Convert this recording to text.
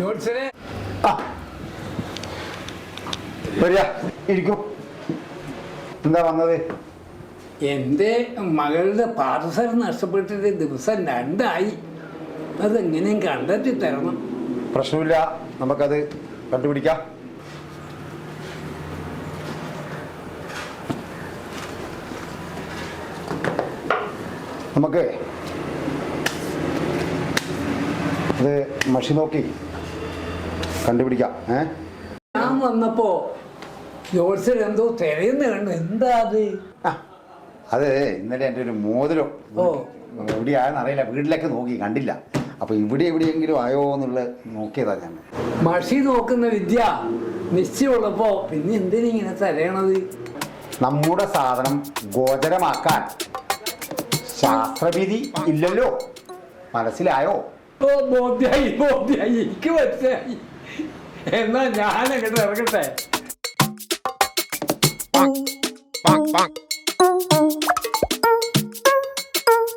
ജോത്സരെ ആ. വരിക ഇരിക്കൂ. എന്താ വന്നത്? എന്റെ മകളുടെ പാർസൽ നഷ്ടപ്പെട്ടിട്ട് ദിവസം രണ്ടായി. അതെങ്ങനെയും കണ്ടെത്തി തരണം. പ്രശ്നമില്ല നമുക്കത് കണ്ടുപിടിക്കാം. നമുക്ക് അത് മഷി നോക്കി കണ്ടുപിടിക്കാം. ഏ? ഞാൻ വന്നപ്പോ എന്തോ തിരയുന്ന കണ്ടു. എന്താ അത്? ആ അത് ഇന്നലെ എന്റെ ഒരു മോതിരം ഓ. എവിടെയായെന്ന് അറിയില്ല. വീട്ടിലേക്ക് നോക്കി കണ്ടില്ല. അപ്പോൾ ഇവിടെ എവിടെയെങ്കിലും ആയോ എന്നുള്ളത് നോക്കിയതാ ഞാൻ. മഷി നോക്കുന്ന വിദ്യ നിശ്ചയമുള്ളപ്പോ പിന്നെ എന്തിനിങ്ങനെ തരയണത്? നമ്മുടെ സാധനം ഗോചരമാക്കാൻ ശാസ്ത്രവിധി ഇല്ലല്ലോ. മനസ്സിലായോ? ഓ ബോധ്യായി ബോധ്യായി. എനിക്ക് മനസ്സിലായി. എന്നാ ഞാൻ അങ്ങോട്ട് ഇറങ്ങട്ടെ.